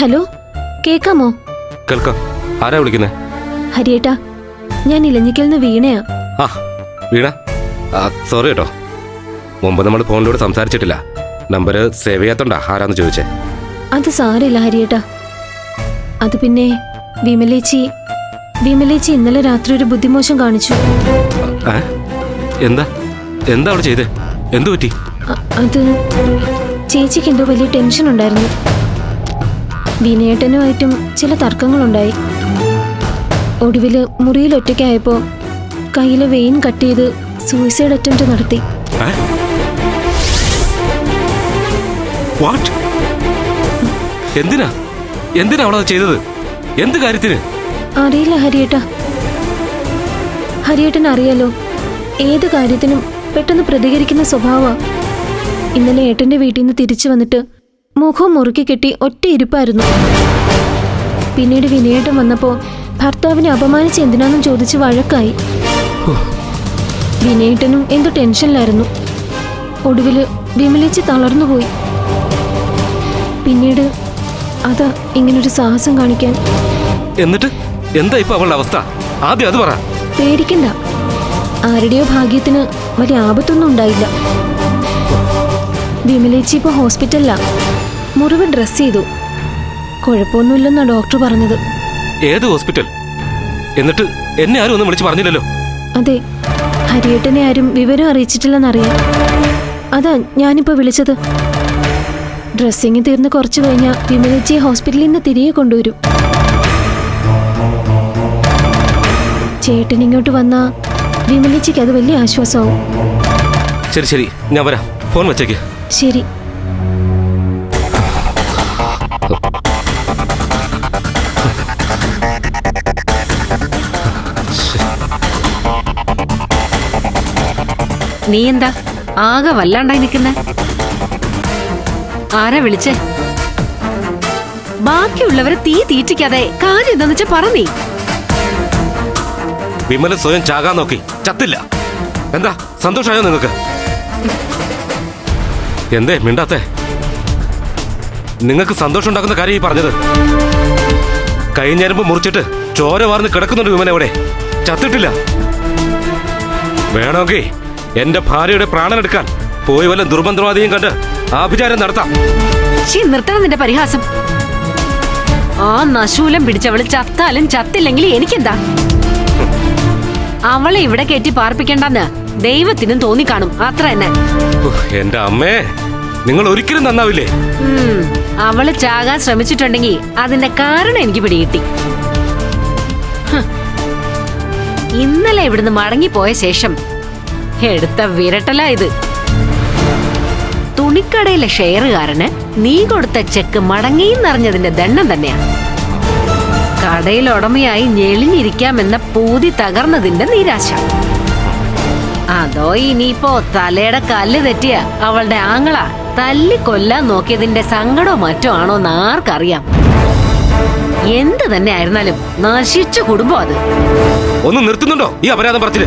Hello കേക്കാമോ? കേൾക്കാം. ആരാ വിളിക്കുന്നേ? ഹരിയേട്ടാ ഞാൻ ഇലഞ്ഞിക്കൽ നിന്ന് വീണയാ. ആ വീണ? സോറി കേട്ടോ മുമ്പ് നമ്മൾ ഫോണിലൂടെ സംസാരിച്ചിട്ടില്ല. നമ്പർ സേവ് ചെയ്യാത്തോണ്ടാ ആരാന്ന് ചോദിച്ചേ. അത് സാരമില്ല ഹരിയേട്ടാ. അത് പിന്നെ വിമലേച്ചി വിമലേച്ചി ഇന്നലെ രാത്രി ഒരു ബുദ്ധിമോശം കാണിച്ചു. ഏ? എന്താ? എന്താ അവിടെ ചെയ്തേ? എന്തു പറ്റി? അ- അത് ചേച്ചിക്ക് എന്തോ വലിയ ടെൻഷൻ ഉണ്ടായിരുന്നു. വിനയേട്ടനുമായിട്ടും ചില തർക്കങ്ങളുണ്ടായി. ഒടുവിൽ മുറിയിൽ ഒറ്റയ്ക്കായപ്പോ കയ്യിലെ വെയിൻ കട്ട് ചെയ്ത് സൂയിസൈഡ് അറ്റംപ്റ്റ് നടത്തി? എന്തിനാ? എന്തിനാ അവളത് ചെയ്തത്? എന്ത് കാര്യത്തിന്? അറിയില്ല ഹരിയേട്ട. ഹരിയേട്ടൻ അറിയാലോ ഏത് കാര്യത്തിനും പെട്ടെന്ന് പ്രതികരിക്കുന്ന സ്വഭാവ ഇന്നലെ ഏട്ടന്റെ വീട്ടിൽ നിന്ന് തിരിച്ചു വന്നിട്ട് മുഖം മുറുക്കി കെട്ടി ഒറ്റ ഇരിപ്പായിരുന്നു. പിന്നീട് വിനയേട്ടം വന്നപ്പോ ഭർത്താവിനെ അപമാനിച്ച് എന്തിനാന്നും ചോദിച്ച് വഴക്കായി. വിനയേട്ടനും എന്തോ ടെൻഷനിലായിരുന്നു. ഒടുവിൽ വിമലിച്ച് തളർന്നുപോയി പിന്നീട് അതാ ഇങ്ങനൊരു സാഹസം കാണിക്കാൻ. എന്നിട്ട്? എന്താ ഇപ്പൊ അവളുടെ അവസ്ഥ? ആദ്യം അത് പറ. പേടിക്കണ്ട. ആരുടെയോ ഭാഗ്യത്തിന് വലിയ ആപത്തൊന്നും ഉണ്ടായില്ല. വിമലേച്ചി ഇപ്പൊ ഹോസ്പിറ്റലിലാ. മുറിവ് ഡ്രസ് ചെയ്തു. കുഴപ്പമൊന്നുമില്ലെന്നാ ഡോക്ടർ പറഞ്ഞത്. ഏത് ഹോസ്പിറ്റൽ എന്നിട്ട് എന്നെ ആരും ഒന്നും വിളിച്ചു പറഞ്ഞില്ലല്ലോ. അതെ ഹരിയേട്ടനെ ആരും വിവരം അറിയിച്ചിട്ടില്ലെന്നറിയാം. അതാ ഞാനിപ്പോ വിളിച്ചത്. ഡ്രസ്സിങ് തീർന്ന് കുറച്ചു കഴിഞ്ഞാൽ വിമലേച്ചിയെ ഹോസ്പിറ്റലിൽ നിന്ന് തിരികെ കൊണ്ടുവരും. ചേട്ടൻ ഇങ്ങോട്ട് വന്നാ വിമലേച്ചിക്ക് അത് വലിയ ആശ്വാസമാവും. ശരി ശരി. ഞാൻ വരാം. ഫോൺ വെച്ചേക്ക്. ശരി. നീ എന്താ? ആകെ വല്ലാണ്ടായി നിൽക്കുന്നേ. ആരാ വിളിച്ചേ? ബാക്കിയുള്ളവരെ തീ തീറ്റിക്കാതെ കാര്യം എന്താന്ന് വെച്ചാ പറ നീ. വിമല സ്വയം ചാകാൻ നോക്കി. ചത്തില്ല. എന്താ? സന്തോഷമായോ നിങ്ങൾക്ക് എന്തേ മിണ്ടാത്തേ? നിങ്ങൾക്ക് സന്തോഷം ഉണ്ടാക്കുന്ന കാര്യം ഈ പറഞ്ഞത്. കൈഞ്ഞരമ്പ് മുറിച്ചിട്ട് ചോര വാർന്ന് കിടക്കുന്നുണ്ട് വിമല എവിടെ ചത്തിട്ടില്ല. വേണമെങ്കിൽ എന്റെ ഭാര്യയുടെ പ്രാണനെടുക്കാൻ പോയി വല്ല ദുർബന്ധവാദിയും കണ്ട് ആഭിചാരം നടത്താം. ശീ നിർത്തണം നിന്റെ പരിഹാസം. ആ നശൂലം പിടിച്ചവൾ ചത്താലും ചത്തില്ലെങ്കിൽ എനിക്കെന്താ? അവളെ ഇവിടെ കയറ്റി പാർപ്പിക്കണ്ടെന്ന് ദൈവത്തിനും തോന്നിക്കാണും. അത്ര തന്നെ. എന്റെ അമ്മേ നിങ്ങൾ ഒരിക്കലും നന്നാവില്ലേ? അവൾ ചാകാൻ ശ്രമിച്ചിട്ടുണ്ടെങ്കിൽ അതിന്റെ കാരണം എനിക്ക് പിടികിട്ടി. ഇന്നലെ ഇവിടുന്ന് മടങ്ങിപ്പോയ ശേഷം എടുത്ത വിരട്ടല ഇത്. തുണിക്കടയിലെ ഷെയറുകാരന് നീ കൊടുത്ത ചെക്ക് മടങ്ങിയും നിറഞ്ഞതിന്റെ ദണ്ണം തന്നെയാണ് കടയിൽ ഉടമയായി ഞെളിഞ്ഞിരിക്കാമെന്ന പൂതി തകർന്നതിന്റെ നിരാശ. അതോ ഇനിയിപ്പോ തലയുടെ കല്ല് തെറ്റിയ അവളുടെ ആങ്ങള തല്ലി കൊല്ലാൻ നോക്കിയതിന്റെ സങ്കടമോ മറ്റോ ആണോ എന്ന് ആർക്കറിയാം. എന്ത് തന്നെ ആയിരുന്നാലും നശിച്ച കുടുംബം അത്. ഒന്ന് നിർത്തുന്നുണ്ടോ ഈ അപരാധം പറച്ചിൽ?